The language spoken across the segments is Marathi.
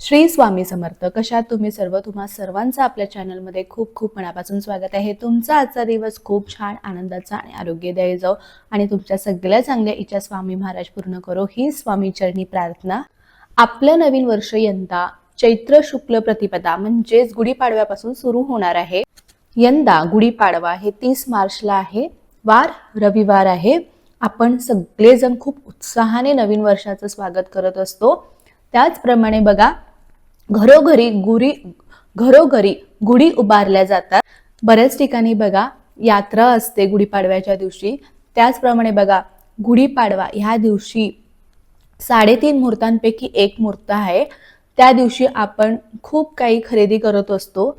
श्री स्वामी समर्थ कशात तुम्ही सर्व? तुम्हा सर्वांचं आपल्या चॅनलमध्ये खूप खूप मनापासून स्वागत आहे. तुमचा आजचा दिवस खूप छान आनंदाचा आणि आरोग्यदायी जाऊ आणि तुमच्या सगळ्या चांगल्या इच्छा स्वामी महाराज पूर्ण करो. ही स्वामी चरणी प्रार्थना आपलं नवीन वर्ष यंदा चैत्र शुक्ल प्रतिपदा म्हणजेच गुढीपाडव्यापासून सुरू होणार आहे. यंदा गुढीपाडवा हे तीस मार्चला आहे. वार रविवार आहे. आपण सगळेजण खूप उत्साहाने नवीन वर्षाचं स्वागत करत असतो. त्याचप्रमाणे बघा घरोघरी गुढी घरोघरी गुढी उभारल्या जातात. बऱ्याच ठिकाणी बघा यात्रा असते गुढीपाडव्याच्या दिवशी. त्याचप्रमाणे बघा गुढीपाडवा ह्या दिवशी साडेतीन मुहूर्तांपैकी एक मुहूर्त आहे. त्या दिवशी आपण खूप काही खरेदी करत असतो.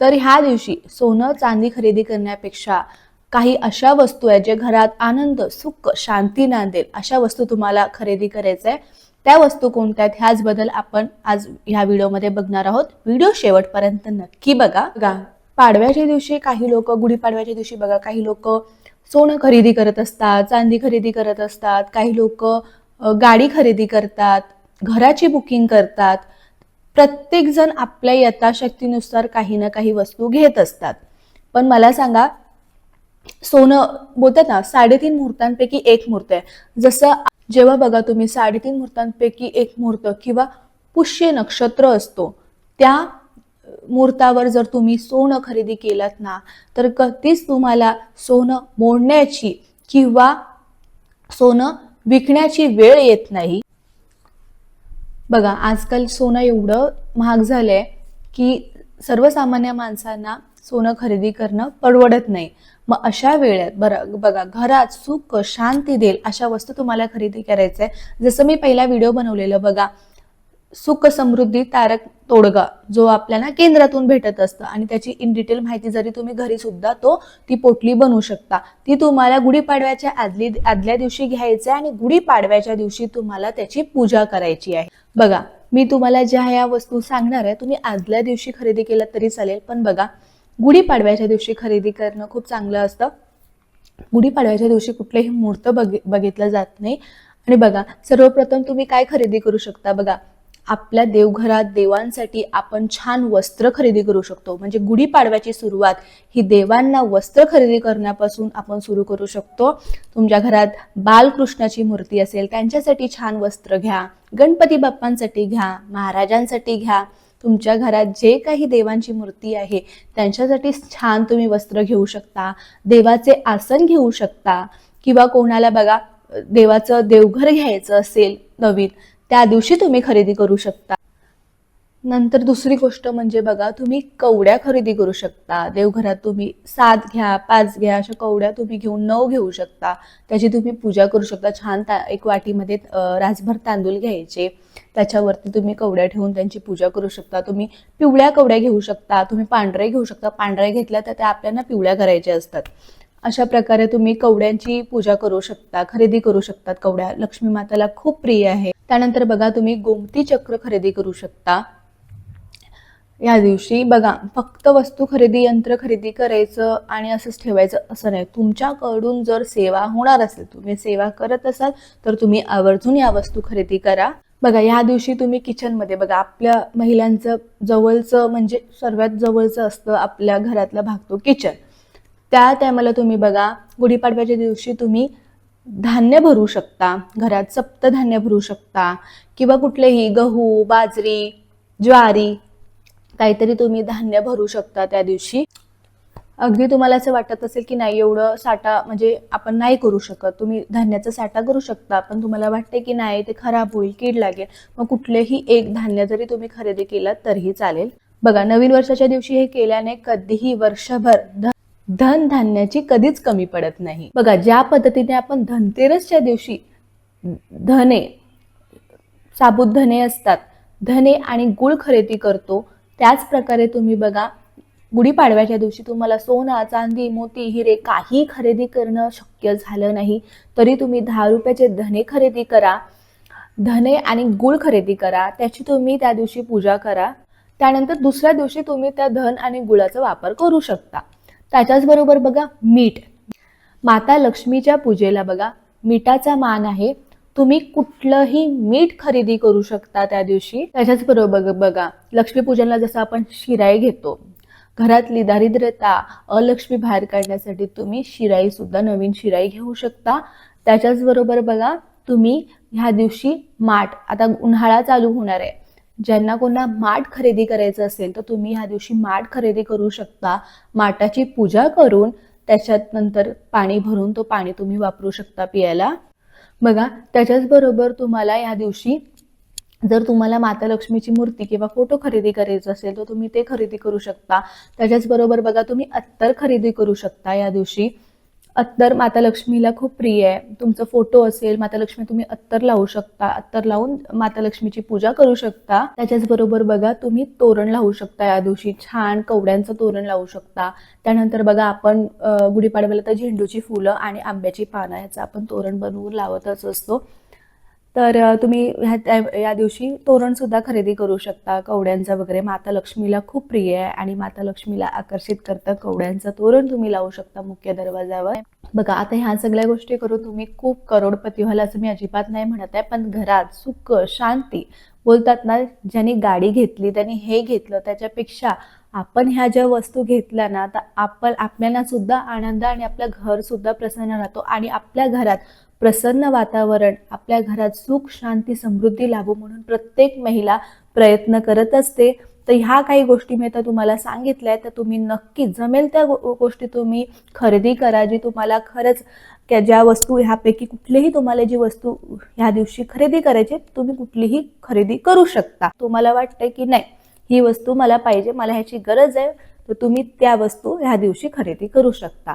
तर ह्या दिवशी सोनं चांदी खरेदी करण्यापेक्षा काही अशा वस्तू आहेत जे घरात आनंद सुख शांती नांदेल अशा वस्तू तुम्हाला खरेदी करायचं आहे त्या वस्तू कोणत्या आहेत ह्याचबद्दल आपण आज ह्या व्हिडिओमध्ये बघणार आहोत. व्हिडिओ शेवटपर्यंत नक्की बघा. बघा. पाडव्याच्या दिवशी काही लोक गुढीपाडव्याच्या दिवशी बघा काही लोक सोनं खरेदी करत असतात चांदी खरेदी करत असतात काही लोक गाडी खरेदी करतात घराची बुकिंग करतात. प्रत्येक जण आपल्या यथाशक्तीनुसार काही ना काही वस्तू घेत असतात. पण मला सांगा सोनं बोलतात ना साडेतीन मुहूर्तांपैकी एक मुहूर्त आहे. जसं जेव्हा बघा तुम्ही साडेतीन मुहूर्तांपैकी एक मुहूर्त किंवा पुष्य नक्षत्र असतो त्या मुहूर्तावर जर तुम्ही सोनं खरेदी केलात ना तर कधीच तुम्हाला सोनं मोडण्याची किंवा सोनं विकण्याची वेळ येत नाही. बघा आजकाल सोनं एवढं महाग झालंय की सर्वसामान्य माणसांना सोनं खरेदी करणं परवडत नाही. मग अशा वेळेत बरं बघा घरात सुख शांती देईल अशा वस्तू तुम्हाला खरेदी करायचं आहे जसं मी पहिला व्हिडिओ बनवलेलं बघा सुख समृद्धी तारक तोडगा जो आपल्याला केंद्रातून भेटत असतं. आणि त्याची इन डिटेल माहिती जरी तुम्ही घरी सुद्धा तो ती पोटली बनवू शकता. ती तुम्हाला गुढीपाडव्याच्या आदली आदल्या दिवशी घ्यायचं आहे आणि गुढीपाडव्याच्या दिवशी तुम्हाला त्याची पूजा करायची आहे. बघा मी तुम्हाला ज्या ह्या वस्तू सांगणार आहे तुम्ही आदल्या दिवशी खरेदी केलं तरी चालेल. पण बघा गुढीपाडव्याच्या दिवशी खरेदी करणं खूप चांगलं असतं. गुढीपाडव्याच्या दिवशी कुठलंही मुहूर्त बघि बघितलं जात नाही. आणि बघा सर्वप्रथम तुम्ही काय खरेदी करू शकता? बघा आपल्या देवघरात देवांसाठी आपण छान वस्त्र खरेदी करू शकतो. म्हणजे गुढीपाडव्याची सुरुवात ही देवांना वस्त्र खरेदी करण्यापासून आपण सुरू करू शकतो. तुमच्या घरात बालकृष्णाची मूर्ती असेल त्यांच्यासाठी छान वस्त्र घ्या. गणपती बाप्पांसाठी घ्या. महाराजांसाठी घ्या. तुमच्या घरात जे काही देवांची मूर्ती आहे त्यांच्यासाठी छान तुम्ही वस्त्र घेऊ शकता देवाचे आसन घेऊ शकता किंवा कोणाला बघा देवाचं देवघर घ्यायचं असेल नवीन त्या दिवशी तुम्ही खरेदी करू शकता. नंतर दुसरी गोष्ट म्हणजे बघा तुम्ही कवड्या खरेदी करू शकता. देवघरात तुम्ही सात घ्या पाच घ्या अशा कवड्या तुम्ही घेऊन नऊ घेऊ शकता. त्याची तुम्ही पूजा करू शकता. छान ता एक वाटीमध्ये राजभर रासभर तांदूळ घ्यायचे. त्याच्यावरती तुम्ही कवड्या ठेवून त्यांची पूजा करू शकता. तुम्ही पिवळ्या कवड्या घेऊ शकता. तुम्ही पांढऱ्या घेऊ शकता. पांढऱ्या घेतल्या तर त्या आपल्याला पिवळ्या करायच्या असतात. अशा प्रकारे तुम्ही कवड्यांची पूजा करू शकता खरेदी करू शकतात कवड्या. लक्ष्मी माताला खूप प्रिय आहे. त्यानंतर बघा तुम्ही गोमती चक्र खरेदी करू शकता. या दिवशी बघा फक्त वस्तू खरेदी यंत्र खरेदी करायचं आणि असंच ठेवायचं असं नाही. तुमच्याकडून जर सेवा होणार असेल तुम्ही सेवा करत असाल तर तुम्ही आवर्जून या वस्तू खरेदी करा. बघा या दिवशी तुम्ही किचनमध्ये बघा आपल्या महिलांचं जवळचं म्हणजे सर्वात जवळचं असतं आपल्या घरातला भाग तो किचन. त्या टायमाला तुम्ही बघा गुढीपाडव्याच्या दिवशी तुम्ही धान्य भरू शकता घरात सप्तधान्य भरू शकता किंवा कुठलेही गहू बाजरी ज्वारी काहीतरी तुम्ही धान्य भरू शकता त्या दिवशी. अगदी तुम्हाला असं वाटत असेल की नाही एवढं साठा म्हणजे आपण नाही करू शकत. तुम्ही धान्याचा साठा करू शकता पण तुम्हाला वाटते की नाही ते खराब होईल कीड लागेल. मग कुठलेही एक धान्य जरी तुम्ही खरेदी केलं तरीही चालेल. बघा नवीन वर्षाच्या दिवशी हे केल्याने कधीही वर्षभर धन धान्याची कधीच कमी पडत नाही. बघा ज्या पद्धतीने आपण धनतेरसच्या दिवशी धने साबुत धने असतात धने आणि गुळ खरेदी करतो त्याच प्रकारे तुम्ही बघा गुढीपाडव्याच्या दिवशी तुम्हाला सोना चांदी मोती हिरे काही खरेदी करणं शक्य झालं नाही. तरी तुम्ही दहा रुपयाचे धने खरेदी करा धने आणि गुळ खरेदी करा त्याची तुम्ही त्या दिवशी पूजा करा. त्यानंतर दुसऱ्या दिवशी तुम्ही त्या धन आणि गुळाचा वापर करू शकता. त्याच्याचबरोबर बघा मीठ. माता लक्ष्मीच्या पूजेला बघा मिठाचा मान आहे. तुम्ही कुठलंही मीठ खरेदी करू शकता त्या दिवशी. त्याच्याच बरोबर बघा लक्ष्मीपूजनला जसं आपण शिराई घेतो घरातली दारिद्र्यता अलक्ष्मी बाहेर काढण्यासाठी तुम्ही शिराई सुद्धा नवीन शिराई घेऊ शकता. त्याच्याच बरोबर बघा तुम्ही ह्या दिवशी माठ आता उन्हाळा चालू होणार आहे. ज्यांना कोणा माठ खरेदी करायचं असेल तर तुम्ही ह्या दिवशी माठ खरेदी करू शकता. माठाची पूजा करून त्याच्यात नंतर पाणी भरून तो पाणी तुम्ही वापरू शकता पियाला. बघा त्याच्याचबरोबर तुम्हाला या दिवशी जर तुम्हाला माता लक्ष्मीची मूर्ती किंवा फोटो खरेदी करायचा असेल तर तुम्ही ते खरेदी करू शकता. त्याच्याचबरोबर बघा तुम्ही अत्तर खरेदी करू शकता या दिवशी. अत्तर माता लक्ष्मीला खूप प्रिय आहे. तुमचा फोटो असेल माता लक्ष्मी तुम्ही अत्तर लावू शकता. अत्तर लावून माता लक्ष्मीची पूजा करू शकता. त्याच्याच बरोबर बघा तुम्ही तोरण लावू शकता या दिवशी. छान कवड्यांचं तोरण लावू शकता. त्यानंतर बघा आपण गुढीपाडव्याला तर झेंडूची फुलं आणि आंब्याची पानं याचं आपण तोरण बनवून लावतच असतो. तर तुम्ही ह्या या दिवशी तोरण सुद्धा खरेदी करू शकता. कवड्यांचं वगैरे. माता लक्ष्मीला खूप प्रिय आहे आणि माता लक्ष्मीला आकर्षित करतं कवड्यांचं तोरण तुम्ही लावू शकता मुख्य दरवाजावर. बघा आता ह्या सगळ्या गोष्टी करून तुम्ही खूप करोडपती व्हाल असं मी अजिबात नाही म्हणत आहे. पण घरात सुख शांती बोलतात ना ज्यांनी गाडी घेतली त्यांनी हे घेतलं त्याच्यापेक्षा आपण ह्या ज्या वस्तू घेतल्या ना तर आपण आपल्याला सुद्धा आनंद आणि आपलं घर सुद्धा प्रसन्न राहतो आणि आपल्या घरात प्रसन्न वातावरण आपल्या घरात सुख शांती समृद्धी लाभो म्हणून प्रत्येक महिला प्रयत्न करत असते. तर ह्या काही गोष्टी मी आता तुम्हाला सांगितल्या तर तुम्ही नक्की जमेल त्या गोष्टी तुम्ही. खरेदी करा जी तुम्हाला खरंच त्या ज्या वस्तू ह्यापैकी कुठलीही तुम्हाला जी वस्तू ह्या दिवशी खरेदी करायची तुम्ही कुठलीही खरेदी करू शकता. तुम्हाला वाटतंय की नाही ही वस्तू मला पाहिजे मला ह्याची गरज आहे तर तुम्ही त्या वस्तू ह्या दिवशी खरेदी करू शकता.